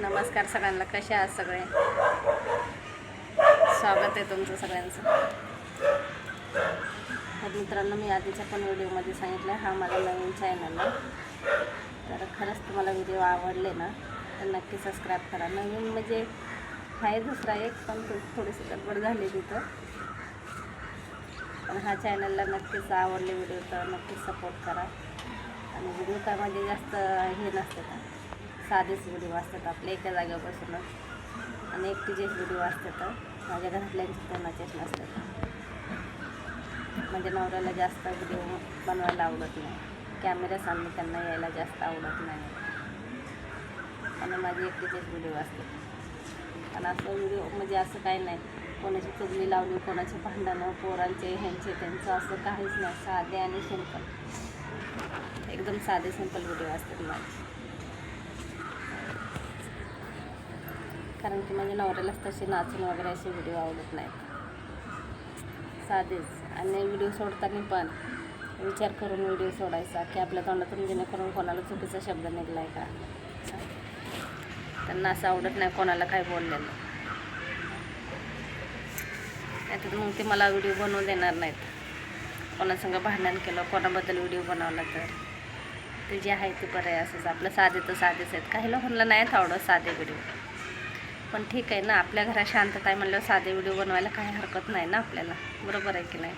नमस्कार सगळ्यांना कसे आहात सगळे? स्वागत आहे तुमचं सगळ्यांचं. तर मित्रांनो मी आधीच्या पण व्हिडिओमध्ये सांगितलं हा माझा नवीन चॅनल आहे. तर खरंच तुम्हाला व्हिडिओ आवडले ना तर नक्की सबस्क्राईब करा. नवीन म्हणजे आहे दुसरा एक पण थोडीशी गडबड झाली तिथं. पण हा चॅनलला नक्कीच आवडले व्हिडिओ तर नक्कीच सपोर्ट करा. आणि व्हिडिओ काय म्हणजे जास्त हे नसतात साधेच व्हिडिओ असतात आपल्या एका जागेवर बसूनच आणि एकटीचेच व्हिडिओ असतात माझ्या घरातल्यांचे कोणाचेच नसतात. म्हणजे नवऱ्याला जास्त व्हिडिओ बनवायला आवडत नाही. कॅमेरा कॅमेऱ्यासामने त्यांना यायला जास्त आवडत नाही. आणि माझे एकटीचेच व्हिडिओ असतात आणि असं व्हिडिओ म्हणजे असं काही नाही. कोणाची चुगली लावली कोणाचे भांडणं पोरांचे ह्यांचे त्यांचं असं काहीच नाही. साधे आणि सिंपल एकदम साधे सिंपल व्हिडिओ असतात माझे. कारण की माझ्या नवऱ्यालाच तसे नाचून वगैरे असे व्हिडिओ आवडत नाहीत. साधेच. आणि व्हिडिओ सोडताना पण विचार करून व्हिडिओ सोडायचा की आपल्या तोंडातून जेणेकरून कोणाला चुकीचा शब्द निघला आहे का? त्यांना असं आवडत नाही कोणाला काय बोललेलं नाहीतर मग ते मला व्हिडिओ बनवून देणार नाहीत. कोणासंग भांडण केलं कोणाबद्दल व्हिडिओ बनवला तर. ते जे आहे ते बरं आहे असंच. आपलं साधे तर साधेच आहेत. काही लोकांना नाहीत आवडत साधे व्हिडिओ पण ठीक आहे ना आपल्या घरात शांतता आहे म्हणल्यावर साधे व्हिडिओ बनवायला काही हरकत नाही ना आपल्याला. बरोबर आहे की नाही?